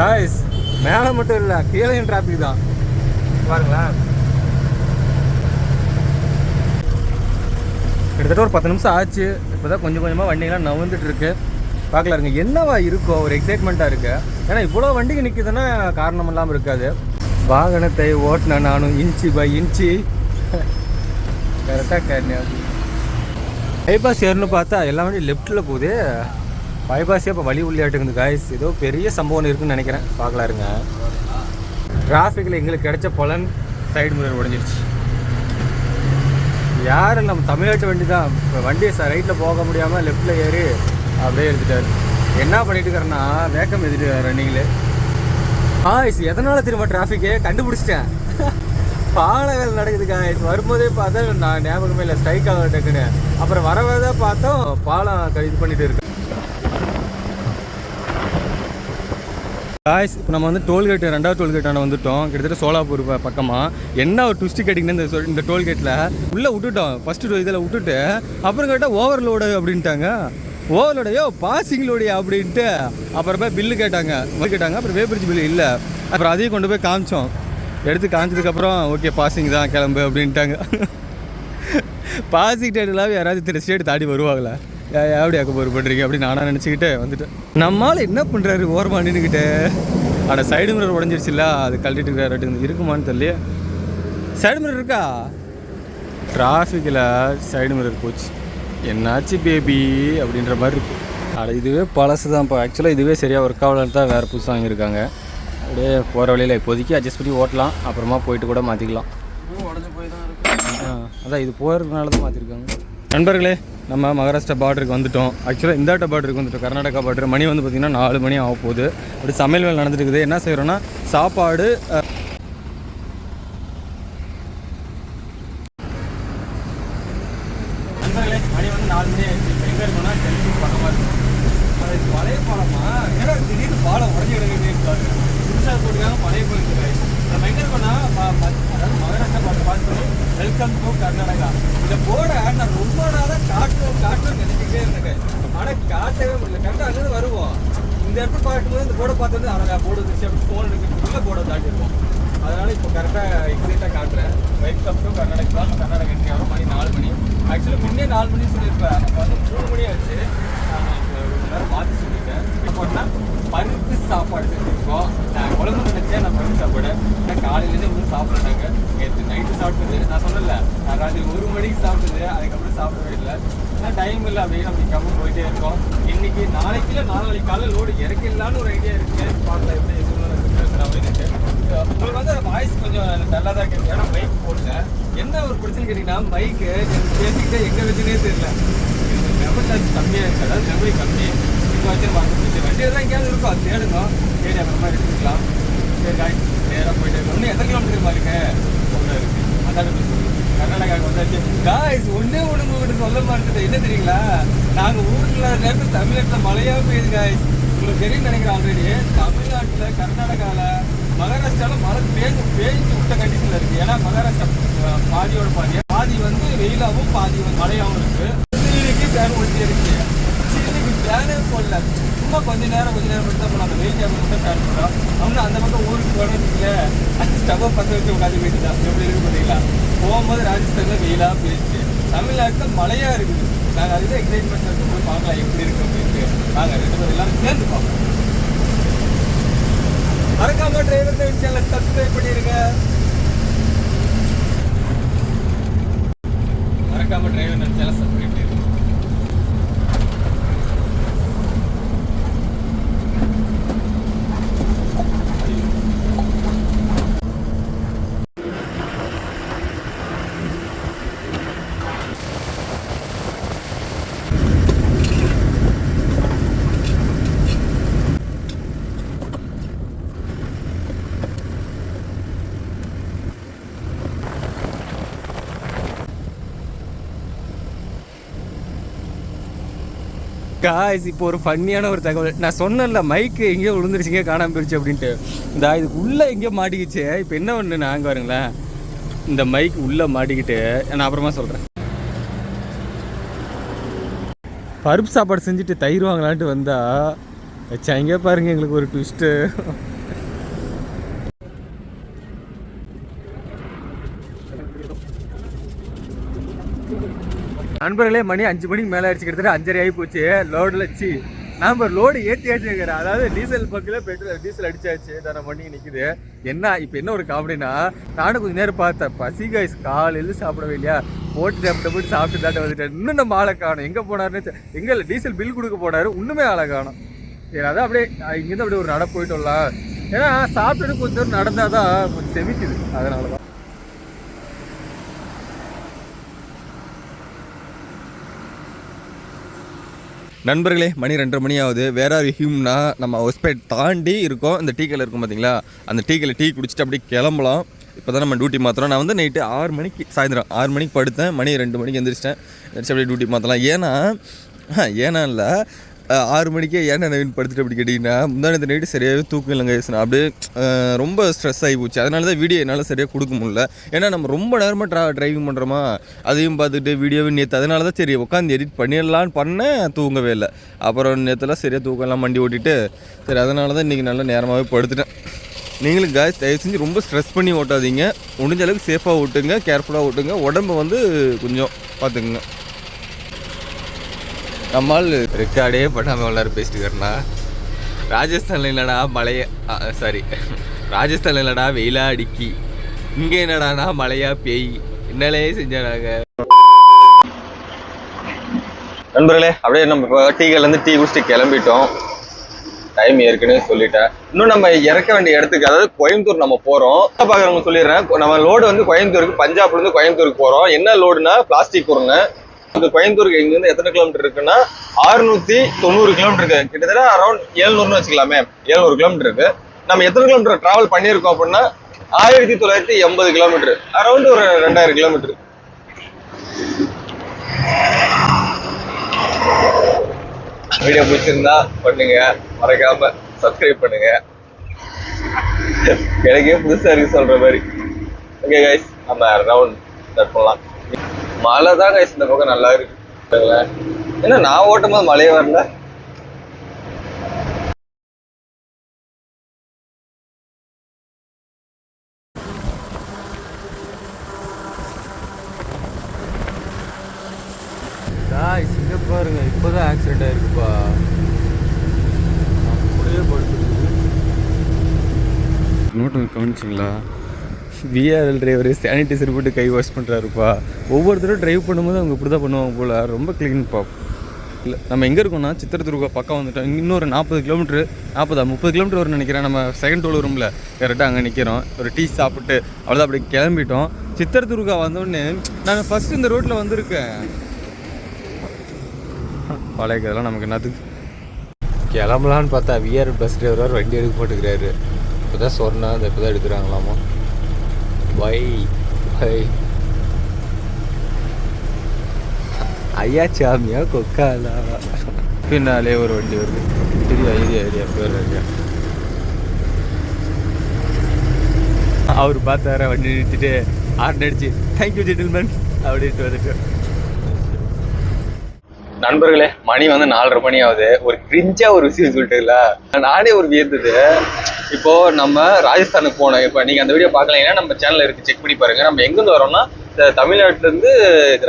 Guys மேலே மட்டும் இல்லை கீழே டிராஃபிக் தான். பாருங்களேன். கிட்டத்தட்ட ஒரு பத்து நிமிஷம் ஆச்சு. இப்போ தான் கொஞ்சம் கொஞ்சமாக வண்டிங்கெல்லாம் நவுந்துட்டு இருக்கு பார்க்கல இருங்க என்னவா இருக்கோ ஒரு எக்ஸைட்மெண்ட்டாக இருக்குது ஏன்னா இவ்வளோ வண்டிக்கு நிற்குதுன்னா காரணம் இல்லாமல் இருக்காது. வாகனத்தை ஓட்டினேன் நானும் இன்ச்சு பை இன்ச்சு. கரெக்டாக கேட்டேன் பைபாஸ் ஏறுன்னு பார்த்தா எல்லா வண்டியும் லெஃப்ட்டில் போகுது. பைபாஸே இப்போ வழி உள்ளாட்டுக்குது காய்ஸ் ஏதோ பெரிய சம்பவம் இருக்குன்னு நினைக்கிறேன். பார்க்கலாம் இருங்க. டிராஃபிக்கில் எங்களுக்கு கிடைச்ச பலன் சைடு மிரர் உடஞ்சிருச்சு. யார் நம்ம தமிழ்நாட்டு வண்டி தான் இப்போ வண்டியை சார் ரைட்டில் போக முடியாமல் லெஃப்ட்டில் ஏறி அப்படியே எடுத்துட்டார். என்ன பண்ணிட்டு இருக்காருன்னா வேக்கம் எதிர்த்து ரன்னிங்கில் காய்ஸ் எதனால் திரும்ப டிராஃபிக்கே கண்டுபிடிச்சிட்டேன். பாலங்கள் நடக்குது காய்ஸ் வரும்போதே பார்த்தா நான் ஞாபகமே இல்லை ஸ்ட்ரைக் ஆக டக்குன்னு. அப்புறம் வரவே பார்த்தோம் பாலம் இது பண்ணிட்டு இருக்கு காய்ஸ் இப்போ நம்ம வந்து டோல்கேட் ரெண்டாவது டோல்கேட்டான வந்துட்டோம். கிட்டத்தட்ட சோலாப்பூர் பக்கமாக என்ன ஒரு ட்விஸ்ட் கேட்டிங்கன்னா இந்த இந்த டோல்கேட்டில் உள்ளே விட்டுட்டோம். ஃபஸ்ட்டு இதில் விட்டுட்டு அப்புறம் கேட்டால் ஓவர்லோடு அப்படின்ட்டாங்க. ஓவர்லோடையோ பாசிங் லோடையோ அப்படின்ட்டு. அப்புறமா பில்லு கேட்டாங்க. கேட்டாங்க. அப்புறம் வேபிரிஜ் பில்லு இல்லை. அப்புறம் அதையும் கொண்டு போய் காமிச்சோம். எடுத்து காமிச்சதுக்கப்புறம் ஓகே பாசிங் தான் கிளம்பு அப்படின்ட்டாங்க. பாசிங் டேட்லாவே யாராவது திரு ஸ்டேட் தாடி வருவாங்களே. எப்படி அக்க போர் பண்ணுறீங்க அப்படின்னு நானாக நினச்சிக்கிட்டு வந்துட்டேன் நம்மளால் என்ன பண்ணுறாரு ஓரமாக நின்றுக்கிட்டு ஆனால் சைடு மிரர் உடஞ்சிருச்சுல்ல அது கழட்டிட்டு இருக்கிறாரு இருக்குமான்னு தெரியல சைடு மிரர் இருக்கா? டிராஃபிக்கில் சைடு மிரர் போச்சு. என்னாச்சு பேபி அப்படின்ற மாதிரி இருக்கு. அட இதுவே பழசு தான் இப்போ ஆக்சுவலாக இதுவே சரியாக ஒர்க் ஆகலன்னு தான் வேறு புதுசாக வாங்கியிருக்காங்க. அப்படியே போகிற வழியில் இப்போதைக்கு அட்ஜஸ்ட் பண்ணி ஓட்டலாம். அப்புறமா போயிட்டு கூட மாற்றிக்கலாம் உடஞ்சு போய் தான் இருக்கு. ஆ, அதான் இது போகிறதுனால தான் மாற்றிருக்காங்க நண்பர்களே நம்ம மகாராஷ்டிரா பார்டருக்கு வந்துட்டோம். ஆக்சுவலாக இந்தாட்ட பார்டருக்கு வந்துட்டோம். கர்நாடகா பார்டர் மணி வந்து பார்த்திங்கன்னா நாலு மணி ஆக போகுது அப்படி சமையல் வேலை நடந்துட்டு இருக்குது. என்ன செய்கிறோன்னா சாப்பாடு அஹ், நண்பர்களே மணி வந்து நாலு மணி ஆயிடுச்சு இப்போ எங்கே இருக்கோம்னா டெல்லிக்கு பக்கமாக இருக்கும் அது பழைய பாலமா ஏன்னா திடீர்னு பாலம் உடஞ்சி கிடக்குது புதுசாக போட்டுக்காங்க பழைய பாலம் இருக்கு நம்ம எங்கே இருக்கோம்னா ம- ம- அதாவது மகாராஷ்டிரா பாட்டு பார்த்து வெல்கம் டு கர்நாடகா இந்த போர்டை நான் ரொம்ப நாளாக காட்டணும் காட்டணும்னு நினைச்சிக்கிட்டே இருந்தேன் ஆனால் காட்டவே முடியல. கரெக்டாக அங்கேருந்து வருவோம் இந்த இடத்துல பார்க்கும்போது இந்த போர்டை பார்த்து வந்து அழகா போர்டு வச்சு அப்படி ஃபோன் எடுக்கிறதுக்குள்ள போர்டை தாட்டிருக்கோம் அதனால இப்போ கரெக்டாக எக்ஸைட்டாக காட்டுறேன். Welcome to Karnataka Karnataka entry ஆகும். மணி நாலு மணி. ஆக்சுவலி முன்னே நாலு மணி சொல்லியிருப்பேன். அப்போ வந்து மூணு மணி ஆச்சு. நான் இப்போ நேரம் மாற்றி சொல்லிட்டேன். எப்போன்னா பருப்பு சாப்பாடு செஞ்சுருக்கோம். நான் குழம்பு நினைச்சேன் நான் பருப்பு சாப்பாடு நான் காலையிலேருந்து வந்து சாப்பிட்றாங்க நேற்று நைட்டு சாப்பிட்டது. நான் சொன்னல நான் ராத்திரி ஒரு மணிக்கு சாப்பிட்டது. அதுக்கப்புறம் சாப்பிடவே இல்லை. ஆனால் டைம் இல்லை. அப்படியே நம்ம நிற்காம போயிட்டே இருக்கோம். இன்னைக்கு நாளைக்கு இல்லை நாளைக்கு காலையில் லோடு இறக்கலான்னு ஒரு ஐடியா இருக்கு. பார்க்கலாம் எப்படி சூழ்நிலை சுச்சுவேஷன் அப்படின்னு உங்களுக்கு வந்து வாய்ஸ் கொஞ்சம் நல்லா தான் கேட்குது. ஏன்னா மைக் போடல. என்ன ஒரு பிரச்சனை கேட்டிங்கன்னா மைக்கு பேசிக்கிட்டே எங்கே வச்சுனே தெரியல. மெமரி கம்மியாக இருக்கு. அதாவது மெமரி கம்மி. இப்போ வச்சு பார்த்து வண்டி எல்லாம் எங்கேயாவது இருக்கும். அது தேடுங்க. தேடி மாதிரி எடுத்துக்கலாம். சரி காய் நேராக போயிட்டு இன்னும் எத்தனை கிலோமீட்டர் பாருங்க ஒன்று இருக்கு. அதான் கர்நாடகாவுக்கு வந்தாச்சு. காய்ஸ் ஒன்றே ஒன்று உங்கள்கிட்ட சொல்ல மாட்டேன் என்ன தெரியுங்களா? நாங்கள் ஊரில் நேரத்தில் தமிழ்நாட்டில் மழையாக பெய்யுது காய்ஸ் உங்களுக்கு தெரியும் நினைக்கிறேன் ஆல்ரெடி தமிழ்நாட்டில் கர்நாடகாவில் மகாராஷ்டிராவில் மழை பேஞ்சு பேஞ்சு விட்ட கண்டிஷனில் இருக்குது ஏன்னா மகாராஷ்டிரா பாதியோட பாதி. பாதி வந்து வெயிலாகவும் பாதி வந்து மழையாகவும் இருக்குது சில்லுக்கு பேர் ஒழிச்சு இருக்கு. சில்லுக்கு போடல. சும்மா கொஞ்ச நேரம் கொஞ்ச நேரம் மட்டும் தான் போகலாம் அந்த வெயில் டைம் மட்டும் ஃபேன் அவனு அந்த பக்கம் ஊருக்கு போனதுல அந்த ஸ்டவ்வை பற்ற வச்சு உட்காந்து போயிட்டு தான். எப்படி இருக்கு பார்த்தீங்களா? போகும்போது ராஜஸ்தானில் வெயிலாக போயிடுச்சு. தமிழ்நாட்டில் மழையாக இருக்குது. நாங்கள் அதுதான் எக்ஸைட்மெண்ட் இருக்கும் போய் பார்க்கலாம் எப்படி இருக்கு அப்படின்ட்டு. நாங்கள் ரெண்டு பேரும் எல்லாரும் சேர்ந்து பார்ப்போம். மறக்காம டிரைவர் சேனலை சப்ஸ்கிரைப் பண்ணிருங்க. மறக்காம டிரைவர் சேனல் சப்ஸ்கிரைப் பண்ணிருங்க. காய்ஸ் இப்போ ஒரு ஃபன்னியான ஒரு தகவல். நான் சொன்னேன்ல மைக்கு எங்கேயோ விழுந்துருச்சுங்க காணாமல் போயிடுச்சு அப்படின்ட்டு. இந்த இது உள்ளே எங்கேயோ மாட்டிக்கிச்சு. இப்போ என்ன ஒன்று நாங்கள் வருங்களேன் இந்த மைக் உள்ளே மாட்டிக்கிட்டு நான் அப்புறமா சொல்கிறேன் பருப்பு சாப்பாடு செஞ்சுட்டு தயிர் வாங்கலான்ட்டு வந்தால் வச்சா இங்கே பாருங்கள் எங்களுக்கு ஒரு ட்விஸ்ட்டு நண்பர்களே மணி அஞ்சு மணிக்கு மேலே அடிச்சு கிட்டத்தட்ட அஞ்சரை ஆகி போச்சு. லோடில் வச்சு நாம லோடு ஏற்றி ஏற்றிருக்கிறேன் அதாவது டீசல் பக்கில் பெட்ரோல் டீசல் அடிச்சாச்சு. தானே மணி நிற்குது என்ன இப்போ என்ன ஒரு காமெடினா நானும் கொஞ்சம் நேரம் பார்த்தேன். பசி கைஸ் காலையில் சாப்பிடவே இல்லையா? போட்டு சாப்பிட்டு போட்டு சாப்பிட்டு தாட்ட வந்துட்டேன். இன்னும் நம்ம ஆளை காணும். எங்கே போனாருன்னு எங்கே இல்லை டீசல் பில் கொடுக்க போனாரு. இன்னுமே ஆளை காணும். சரி அதான் அப்படியே இங்கேருந்து அப்படியே ஒரு நட போயிட்டு வரலாம். ஏன்னா சாப்பிட்டுட்டு கொஞ்சம் தூரம் நடந்தால் தான் கொஞ்சம் செமிக்குது. அதனால தான் நண்பர்களே மணி ரெண்டரை மணி ஆகுது வேற ஒரு ஹியூம்னா நம்ம ஹவுஸ்பேட் தாண்டி இருக்கோம். இந்த டீ இருக்கும் பார்த்தீங்களா அந்த டீ டீ குடிச்சிட்டு அப்படியே கிளம்பலாம். இப்போ தான் நம்ம டியூட்டி மாற்றுறோம் நான் வந்து நைட்டு ஆறு மணிக்கு சாயந்தரம் ஆறு மணிக்கு படுத்தேன். மணி ரெண்டு மணிக்கு எந்திரிச்சிட்டேன். எந்திரிச்சு அப்படியே டியூட்டி மாற்றலாம் ஏன்னா ஏன்னா இல்லை ஆறு மணிக்கே ஏன் நவீன் படுத்துட்டு அப்படி கேட்டிங்கன்னா முந்தானத்து நைட்டு சரியாகவே தூக்கம் இல்லைங்க guys. நான் அப்படியே ரொம்ப ஸ்ட்ரெஸ் ஆகி போச்சு. அதனால தான் வீடியோ என்னால் சரியாக கொடுக்க முடியல. ஏன்னா நம்ம ரொம்ப நேரமாக ட்ரா ட்ரைவிங் பண்ணுறோமா அதையும் பார்த்துட்டு வீடியோவும் நேற்று அதனால தான் சரி உட்காந்து எடிட் பண்ணிடலான்னு பண்ணேன் தூங்கவே இல்லை. அப்புறம் நேற்றுலாம் சரியாக தூக்கம்லாம் வண்டி ஓட்டிட்டு சரி அதனால தான் இன்றைக்கி நல்லா நேரமாகவே படுத்துட்டேன். நீங்களும் காய்ஸ் தயவு செஞ்சு ரொம்ப ஸ்ட்ரெஸ் பண்ணி ஓட்டாதீங்க. முடிஞ்ச அளவுக்கு சேஃபாக ஓட்டுங்க கேர்ஃபுல்லாக ஓட்டுங்க. உடம்பு வந்து கொஞ்சம் பார்த்துக்குங்க. நம்மால் ரெக்கார்டே பண்ணாமல் எல்லாரும் பேசிட்டு இருக்கிறனா ராஜஸ்தான்ல என்னடா மழைய சாரி ராஜஸ்தான் என்னடா வெயிலா அடிக்கி. இங்கே என்னடானா மழையா பேய்? என்னாலே செஞ்சாங்க. நண்பர்களே அப்படியே நம்ம இப்போ டீகள்லேருந்து டீ குடிச்சிட்டு கிளம்பிட்டோம். டைம் ஏற்கனவே சொல்லிட்டேன். இன்னும் நம்ம இறக்க வேண்டிய இடத்துக்கு அதாவது கோயம்புத்தூர் நம்ம போகிறோம் பார்க்குறவங்க சொல்லிடுறேன். நம்ம லோடு வந்து கோயம்புத்தூருக்கு பஞ்சாப்லேருந்து கோயம்புத்தூருக்கு போகிறோம் என்ன லோடுனா பிளாஸ்டிக் உருங்க இந்த கோயம்புத்தூருக்கு இங்கேருந்து எத்தனை கிலோமீட்டர் இருக்குன்னா ஆறுநூத்தி தொண்ணூறு கிலோமீட்டர் இருக்கு. கிட்டத்தட்ட அரௌண்ட் ஏழ்நூறுன்னு வச்சுக்கலாமே. ஏழ்நூறு கிலோமீட்டர் இருக்கு. நம்ம எத்தனை கிலோமீட்டர் டிராவல் பண்ணியிருக்கோம் அப்படின்னா ஆயிரத்தி தொள்ளாயிரத்தி எண்பது கிலோமீட்டர் அரௌண்ட் ஒரு ரெண்டாயிரம் கிலோமீட்டர் வீடியோ பிடிச்சிருந்தா பண்ணுங்க. மறக்காம சப்ஸ்கிரைப் பண்ணுங்க. எனக்கே புதுசா இருக்கு சொல்ற மாதிரி. ஓகே கைஸ் நம்ம ரவுண்ட் ஸ்டார்ட் பண்ணலாம். மழை தான் கைஸ் இந்த பக்கம் நல்லா இருக்கு. ஏன்னா நான் ஓட்டும் போது மழையே வரல. இங்க பாருங்க இப்போதான் ஆக்சிடென்ட் ஆயிருக்குப்பா. அப்படியே படுத்துருக்கு நோட்டு கவனிச்சிங்களா? விஆர்எல் டிரைவர் சானிடைசர் போட்டு கை வாஷ் பண்ணுறாருப்பா ஒவ்வொருத்தரும் டிரைவ் பண்ணும்போது அவங்க இப்படி தான் பண்ணுவாங்க போல். ரொம்ப க்ளீன்ப்பா இல்லை நம்ம எங்கே இருக்கோம்னா சித்திரத்துருக்கா பக்கம் வந்துட்டோம். இன்னொரு நாற்பது கிலோமீட்ரு நாற்பதா முப்பது கிலோமீட்டர் வரும்னு நினைக்கிறேன். நம்ம செகண்ட் டோல் ரூமில் கரெக்டாக அங்கே நிற்கிறோம் ஒரு டீ சாப்பிட்டு அவ்வளோதான் அப்படி கிளம்பிட்டோம். சித்திரத்துருக்கா வந்தோடனே நான் ஃபஸ்ட்டு இந்த ரோட்டில் வந்திருக்கேன். பழைய கதெல்லாம் நமக்கு என்னத்துக்கு கிளம்பலான்னு பார்த்தா விஆர் பஸ் டிரைவராக வண்டி எடுக்க போட்டுக்கிறாரு. இப்போ தான் சொன்னா அந்த இப்போ தான் எடுக்கிறாங்களாமா? வை ஐயா சாமியா கொக்காலா. பின்னாலே ஒரு வண்டி வருது. ஏரியா ஐடியா ஐடியா பேர் ஏரியா அவர் பார்த்தார வண்டி நிறுத்திட்டு ஆர்டர் அடிச்சு தேங்க்யூ ஜென்டில்மேன் அப்படின்ட்டு வந்துட்டு. நண்பர்களே மணி வந்து நாலரை மணி ஆகுது. ஒரு கிரிஞ்சா ஒரு விஷயம் சொல்லிட்டுல நானே ஒரு வியந்தது. இப்போ நம்ம ராஜஸ்தானுக்கு போனோம். இப்போ நீங்க அந்த வீடியோ பார்க்கலைன்னா நம்ம சேனல் இருக்கு. செக் பண்ணி பாருங்க. நம்ம எங்கிருந்து வரோம்னா தமிழ்நாட்டிலேருந்து தமிழ்நாட்டுல இருந்து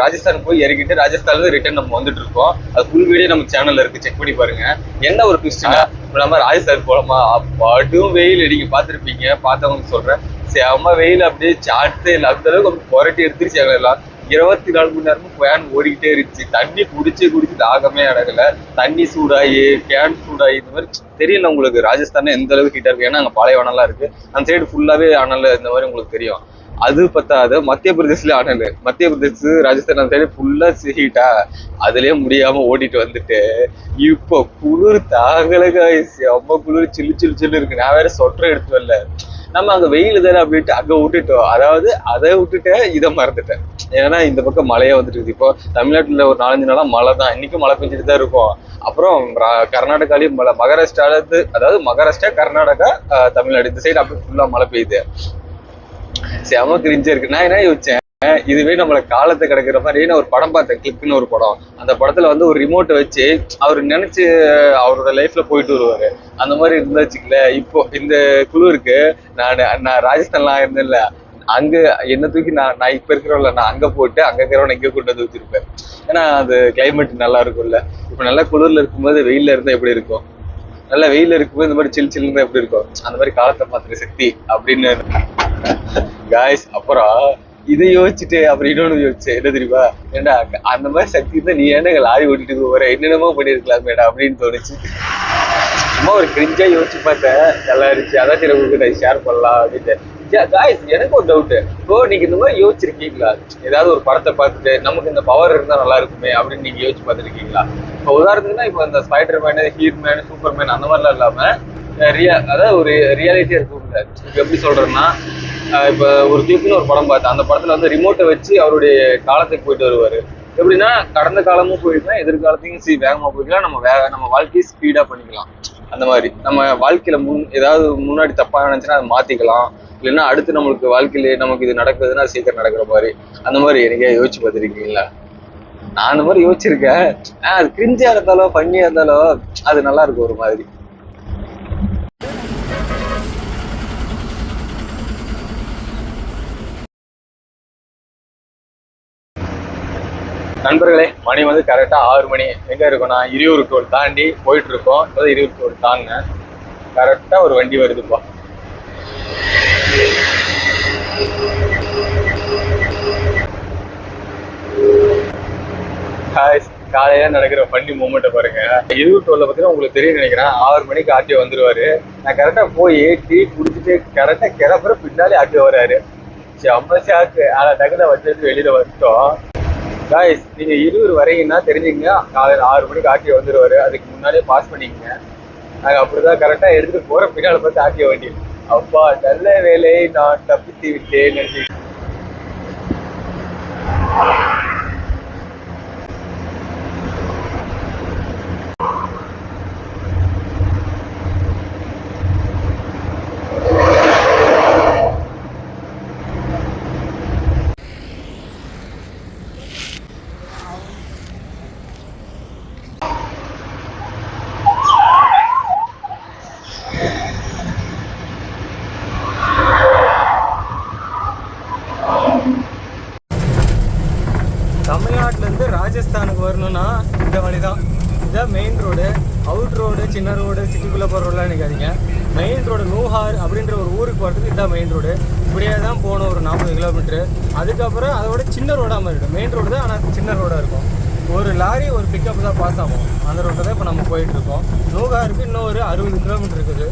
ராஜஸ்தான் போய் இறக்கிட்டு ராஜஸ்தான்ல இருந்து ரிட்டர்ன் நம்ம வந்துட்டு இருக்கோம். அது ஃபுல் வீடியோ நம்ம சேனல்ல இருக்கு. செக் பண்ணி பாருங்க. என்ன ஒரு ட்விஸ்ட்னா இப்போ நம்ம ராஜஸ்தான் போலாமா படும் வெயில் நீங்க பார்த்துருப்பீங்க. பார்த்தவங்க சொல்றேன். செம்ம வெயில் அப்படியே சாட்டு இல்லை. அந்த அளவுக்கு புரட்டி எடுத்துருச்சு எல்லாம். இருபத்தி நாலு மணி நேரமும் ஃபேன் ஓடிக்கிட்டே இருந்துச்சு. தண்ணி குடிச்சு குடிச்சு தாகமே அடங்கல. தண்ணி சூடாயி கேன் சூடாயி இந்த மாதிரி தெரியல உங்களுக்கு. ராஜஸ்தான் எந்த அளவுக்கு ஹீட்டா இருக்கு? ஏன்னா அங்க பாலைவனம்லாம் இருக்கு. அந்த சைடு ஃபுல்லாவே அனல் இந்த மாதிரி உங்களுக்கு தெரியும். அது பத்தாது. மத்திய பிரதேஷ்ல அனல். மத்திய பிரதேஷ் ராஜஸ்தான் அந்த சைடு ஃபுல்லா ஹீட்டா அதுலயே முடியாம ஓடிட்டு வந்துட்டு இப்போ குளிர் தாகலக ரொம்ப குளிர். சில்லு சில்லு சில்லு இருக்கு. நான் வேற சொட்டர் எடுத்து வரல. நம்ம அங்க வெயில் தானே அப்படின்ட்டு அங்க விட்டுட்டோம். அதாவது அதை விட்டுட்டேன் இதை மறந்துட்டேன். ஏன்னா இந்த பக்கம் மழையே வந்துட்டு இருக்குது இப்போ தமிழ்நாட்டுல ஒரு நாலஞ்சு நாளா மழை தான் இன்னைக்கும் மழை பெஞ்சிட்டு தான் இருக்கும். அப்புறம் கர்நாடகாலையும் மழை மகாராஷ்டிரால இருந்து அதாவது மகாராஷ்டிரா கர்நாடகா தமிழ்நாடு. இந்த சைடு அப்படியே ஃபுல்லாக மழை பெய்யுது. செம கிரிஞ்சா இருக்கு. நான் என்ன யோசிச்சேன்? இதுவே நம்மள காலத்தை கிடக்குற மாதிரி நான் ஒரு படம் பார்த்தேன் கிளிப்னு ஒரு படம். அந்த படத்துல வந்து ஒரு ரிமோட்டை வச்சு அவர் நினைச்சு அவரோட லைஃப்ல போயிட்டு வருவாரு. அந்த மாதிரி இருந்தாச்சுக்கல இப்போ இந்த குழுருக்கு நான் நான் ராஜஸ்தான்லாம் இருந்தேன்ல. அங்க என்ன தூக்கி நான் நான் இப்ப இருக்கிறவங்கள நான் அங்க போட்டு அங்க இருக்கிறவன இங்க கொண்டு வந்து வச்சிருப்பேன். ஏன்னா அது கிளைமேட் நல்லா இருக்கும்ல. இப்ப நல்லா குளிர்ல இருக்கும்போது வெயில்ல இருந்தா எப்படி இருக்கும்? நல்லா வெயில்ல இருக்கும்போது இந்த மாதிரி சில் சில்லுன்னு இருந்தா எப்படி இருக்கும்? அந்த மாதிரி காலத்தை மாத்துற சக்தி அப்படின்னு. காய்ஸ் அப்புறம் இதை யோசிச்சுட்டு அப்புறம் இன்னொன்னு யோசிச்சேன் என்ன தெரியுமா? ஏண்டா அந்த மாதிரி சக்தி தான் நீ ஏன்டா லாரி ஓட்டிட்டு போற? என்னென்னமோ பண்ணியிருக்கலாமேடா அப்படின்னு தோணுச்சு. சும்மா ஒரு கிரிஞ்சா யோசிச்சு பார்த்தேன். நல்லா இருந்துச்சு. அதான் சரி உங்களுக்கு நான் ஷேர் பண்ணலாம் அப்படின்ட்டு. காய்ஸ் எனக்கு ஒரு டவுட்டு இப்போ நீங்க இந்த மாதிரி யோசிச்சிருக்கீங்களா? ஏதாவது ஒரு படத்தை பார்த்துட்டு நமக்கு இந்த பவர் இருந்தா நல்லா இருக்குமே அப்படின்னு நீங்க யோசிச்சு பார்த்துருக்கீங்களா? இப்போ உதாரணத்துக்குன்னா இப்போ இந்த ஸ்பைடர் மேனு ஹீர் மேனு சூப்பர் மேன் அந்த மாதிரிலாம் இல்லாம ரியா அதாவது ஒரு ரியாலிட்டியா இருக்கும்ல இப்போ எப்படி சொல்றேன்னா இப்போ ஒரு தீப்புன்னு ஒரு படம் பார்த்தேன். அந்த படத்துல வந்து ரிமோட்டை வச்சு அவருடைய காலத்துக்கு போயிட்டு வருவாரு. எப்படின்னா கடந்த காலமும் போயிருக்கலாம் எதிர்காலத்தையும் சரி வேகமா போய்க்கலாம் நம்ம வேக நம்ம வாழ்க்கையை ஸ்பீடா பண்ணிக்கலாம். அந்த மாதிரி. நம்ம வாழ்க்கையில முன் ஏதாவது முன்னாடி தப்பா நினைச்சுன்னா அதை மாத்திக்கலாம். இல்லைன்னா அடுத்து நம்மளுக்கு வாழ்க்கையில நமக்கு இது நடக்குதுன்னா சீக்கிரம் நடக்கிற மாதிரி. அந்த மாதிரி எனக்கு யோசிச்சு பார்த்துருக்கீங்களா? நான் அந்த மாதிரி யோசிச்சிருக்கேன். ஆஹ் அது கிரிஞ்சியா இருந்தாலோ பண்ணியா இருந்தாலோ அது நல்லா இருக்கும் ஒரு மாதிரி. நண்பர்களே மணி வந்து கரெக்டா ஆறு மணி. எங்க இருக்கோம்னா இருயூர் டோல் தாண்டி போயிட்டு இருக்கோம். இப்போ இருயூர் டோல் தாங்க கரெக்டா ஒரு வண்டி வருதுப்பா. காலையில நடக்கிற ஃபன்னி மூமெண்ட்டை பாருங்க. இருபது டோல்ல பார்த்தீங்கன்னா உங்களுக்கு தெரியும் நினைக்கிறேன். ஆறு மணிக்கு ஆர்டிஓ வந்துருவாரு. நான் கரெக்டா போய் டீ குடிச்சிட்டு கரெக்டா கிளம்புற பின்னாலே ஆர்டிஓ வராரு. செம்ம ஆக்கு ஆனா டக்குனு வச்சுட்டு வெளியில் வந்துட்டோம். காய்ஸ் நீங்க இருவர் வரீங்கன்னா தெரிஞ்சுங்க காலையில் ஆறு மணிக்கு ஆர்டிஓ வந்துருவாரு. அதுக்கு முன்னாலே பாஸ் பண்ணிக்கங்க. நாங்க அப்படிதான் கரெக்டா எடுத்துகிட்டு போற பின்னால பார்த்து ஆர்டிஓ வண்டி அப்பா நல்ல வேலை நான் தப்பித்து விட்டேன் நன்றி தமிழ்நாட்டுல இருந்து ராஜஸ்தானுக்கு வரணும்னா இந்த வழி தான் இதான் மெயின் ரோடு அவுட் ரோடு சின்ன ரோடு சிட்டிக்குள்ளே போகிற ரோடெலாம் நினைக்காதீங்க. மெயின் ரோடு நூஹார் அப்படின்ற ஒரு ஊருக்கு போகிறதுக்கு இதான் மெயின் ரோடு இப்படியே தான் போகணும் ஒரு நாற்பது கிலோமீட்ரு அதுக்கப்புறம் அதோட சின்ன ரோடாக இருக்கும். மெயின் ரோடு தான் ஆனால் சின்ன ரோடாக இருக்கும். ஒரு லாரி ஒரு பிக்கப் தான் பாஸ் ஆகும். அந்த ரோட்டில் தான் இப்போ நம்ம போயிட்டுருக்கோம் நூகாருக்கு இன்னும் ஒரு அறுபது கிலோமீட்டர் இருக்குது.